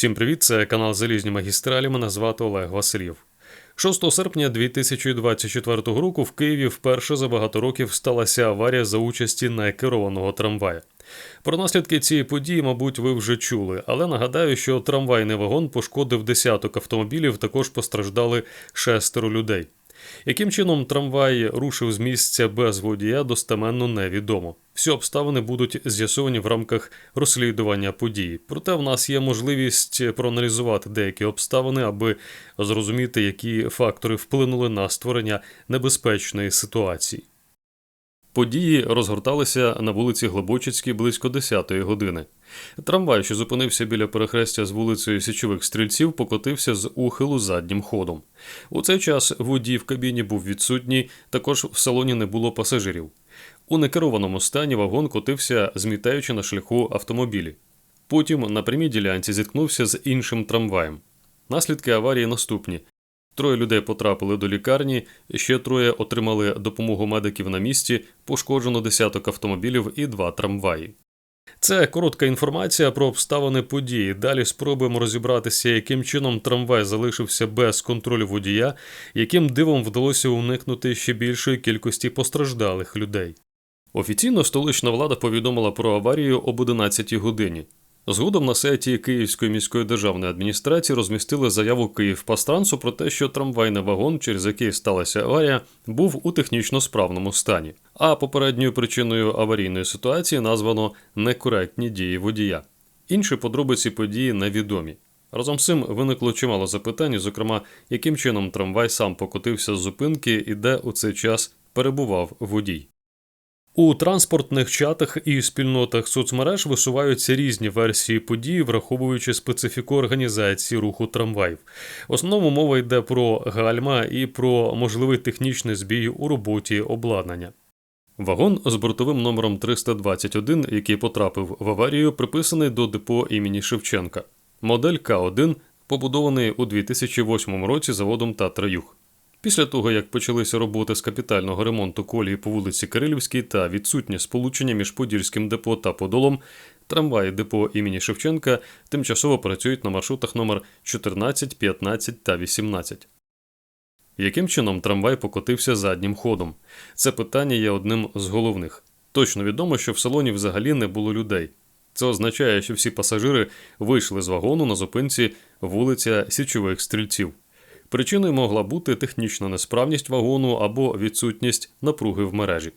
Всім привіт! Це канал Залізні магістралі. Мене звати Олег Васильєв. 6 серпня 2024 року в Києві вперше за багато років сталася аварія за участі некерованого трамвая. Про наслідки цієї події, мабуть, ви вже чули, але нагадаю, що трамвайний вагон пошкодив десяток автомобілів, також постраждали шестеро людей. Яким чином трамвай рушив з місця без водія, достеменно невідомо. Всі обставини будуть з'ясовані в рамках розслідування події. Проте в нас є можливість проаналізувати деякі обставини, аби зрозуміти, які фактори вплинули на створення небезпечної ситуації. Події розгорталися на вулиці Глибочицькій близько 10-ї години. Трамвай, що зупинився біля перехрестя з вулицею Січових стрільців, покотився з ухилу заднім ходом. У цей час водій в кабіні був відсутній, також в салоні не було пасажирів. У некерованому стані вагон котився, змітаючи на шляху автомобілі. Потім на прямій ділянці зіткнувся з іншим трамваєм. Наслідки аварії наступні. Троє людей потрапили до лікарні, ще троє отримали допомогу медиків на місці, пошкоджено десяток автомобілів і два трамваї. Це коротка інформація про обставини події. Далі спробуємо розібратися, яким чином трамвай залишився без контролю водія, яким дивом вдалося уникнути ще більшої кількості постраждалих людей. Офіційно столична влада повідомила про аварію об 11 годині. Згодом на сайті Київської міської державної адміністрації розмістили заяву Київпастрансу про те, що трамвайний вагон, через який сталася аварія, був у технічно справному стані. А попередньою причиною аварійної ситуації названо некоректні дії водія. Інші подробиці події невідомі. Разом з цим виникло чимало запитань, зокрема, яким чином трамвай сам покотився з зупинки і де у цей час перебував водій. У транспортних чатах і спільнотах соцмереж висуваються різні версії подій, враховуючи специфіку організації руху трамваїв. В основному мова йде про гальма і про можливий технічний збій у роботі обладнання. Вагон з бортовим номером 321, який потрапив в аварію, приписаний до депо імені Шевченка. Модель К1 побудований у 2008 році заводом Татра Юг. Після того, як почалися роботи з капітального ремонту колії по вулиці Кирилівській та відсутнє сполучення між Подільським депо та Подолом, трамваї депо імені Шевченка тимчасово працюють на маршрутах номер 14, 15 та 18. Яким чином трамвай покотився заднім ходом? Це питання є одним з головних. Точно відомо, що в салоні взагалі не було людей. Це означає, що всі пасажири вийшли з вагону на зупинці вулиця Січових стрільців. Причиною могла бути технічна несправність вагону або відсутність напруги в мережі.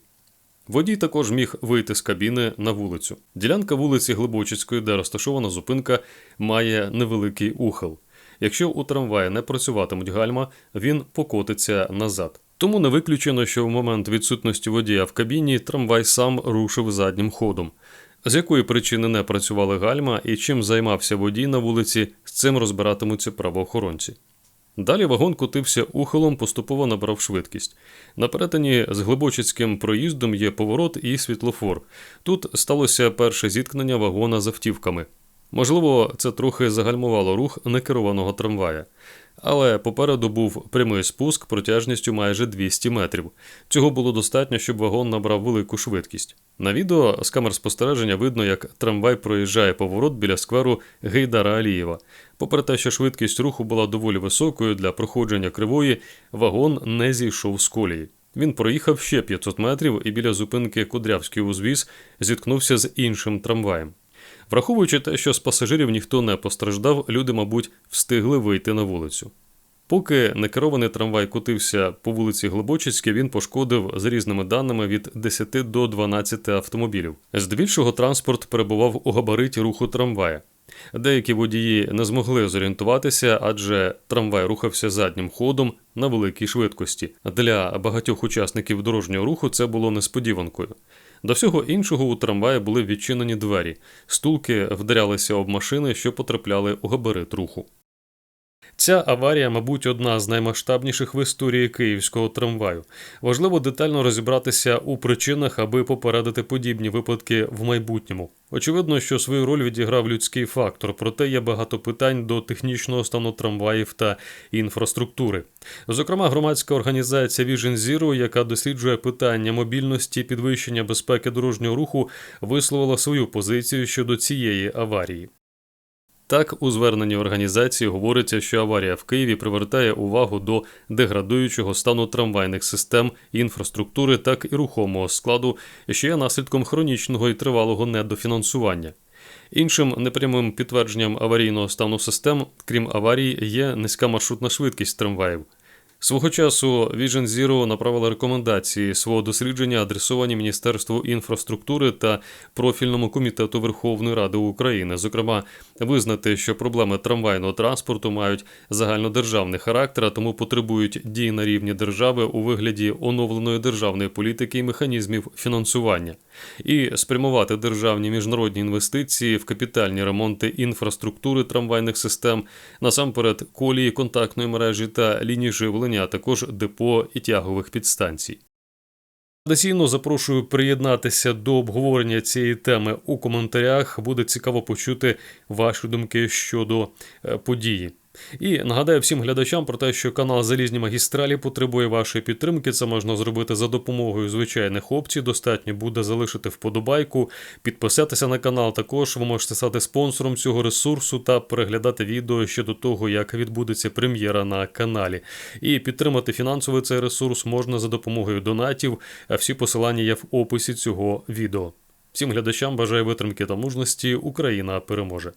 Водій також міг вийти з кабіни на вулицю. Ділянка вулиці Глибочицької, де розташована зупинка, має невеликий ухил. Якщо у трамваї не працюватимуть гальма, він покотиться назад. Тому не виключено, що в момент відсутності водія в кабіні трамвай сам рушив заднім ходом. З якої причини не працювали гальма і чим займався водій на вулиці, з цим розбиратимуться правоохоронці. Далі вагон котився ухилом, поступово набрав швидкість. На перетині з Глибочицьким проїздом є поворот і світлофор. Тут сталося перше зіткнення вагона з автівками. Можливо, це трохи загальмувало рух некерованого трамвая. Але попереду був прямий спуск протяжністю майже 200 метрів. Цього було достатньо, щоб вагон набрав велику швидкість. На відео з камер спостереження видно, як трамвай проїжджає поворот біля скверу Гейдара Алієва. Попри те, що швидкість руху була доволі високою для проходження кривої, вагон не зійшов з колії. Він проїхав ще 500 метрів і біля зупинки Кудрявський узвіз зіткнувся з іншим трамваєм. Враховуючи те, що з пасажирів ніхто не постраждав, люди, мабуть, встигли вийти на вулицю. Поки некерований трамвай котився по вулиці Глибочицькій, він пошкодив за різними даними від 10 до 12 автомобілів. Здебільшого транспорт перебував у габариті руху трамвая. Деякі водії не змогли зорієнтуватися, адже трамвай рухався заднім ходом на великій швидкості. Для багатьох учасників дорожнього руху це було несподіванкою. До всього іншого у трамваї були відчинені двері, стулки вдарялися об машини, що потрапляли у габарит руху. Ця аварія, мабуть, одна з наймасштабніших в історії київського трамваю. Важливо детально розібратися у причинах, аби попередити подібні випадки в майбутньому. Очевидно, що свою роль відіграв людський фактор, проте є багато питань до технічного стану трамваїв та інфраструктури. Зокрема, громадська організація Vision Zero, яка досліджує питання мобільності підвищення безпеки дорожнього руху, висловила свою позицію щодо цієї аварії. Так, у зверненні організації говориться, що аварія в Києві привертає увагу до деградуючого стану трамвайних систем, інфраструктури, так і рухомого складу, що є наслідком хронічного і тривалого недофінансування. Іншим непрямим підтвердженням аварійного стану систем, крім аварій, є низька маршрутна швидкість трамваїв. Свого часу Vision Zero направила рекомендації. Свого дослідження, адресовані Міністерству інфраструктури та профільному комітету Верховної Ради України, зокрема, визнати, що проблеми трамвайного транспорту мають загальнодержавний характер, а тому потребують дій на рівні держави у вигляді оновленої державної політики і механізмів фінансування, і спрямувати державні міжнародні інвестиції в капітальні ремонти інфраструктури трамвайних систем, насамперед колії контактної мережі та лінії живлення, а також депо і тягових підстанцій. Традиційно запрошую приєднатися до обговорення цієї теми у коментарях. Буде цікаво почути ваші думки щодо е, події. І нагадаю всім глядачам про те, що канал Залізні магістралі потребує вашої підтримки. Це можна зробити за допомогою звичайних опцій. Достатньо буде залишити вподобайку, підписатися на канал. Також ви можете стати спонсором цього ресурсу та переглядати відео ще до того, як відбудеться прем'єра на каналі. І підтримати фінансово цей ресурс можна за допомогою донатів. А всі посилання є в описі цього відео. Всім глядачам бажаю витримки та мужності. Україна переможе.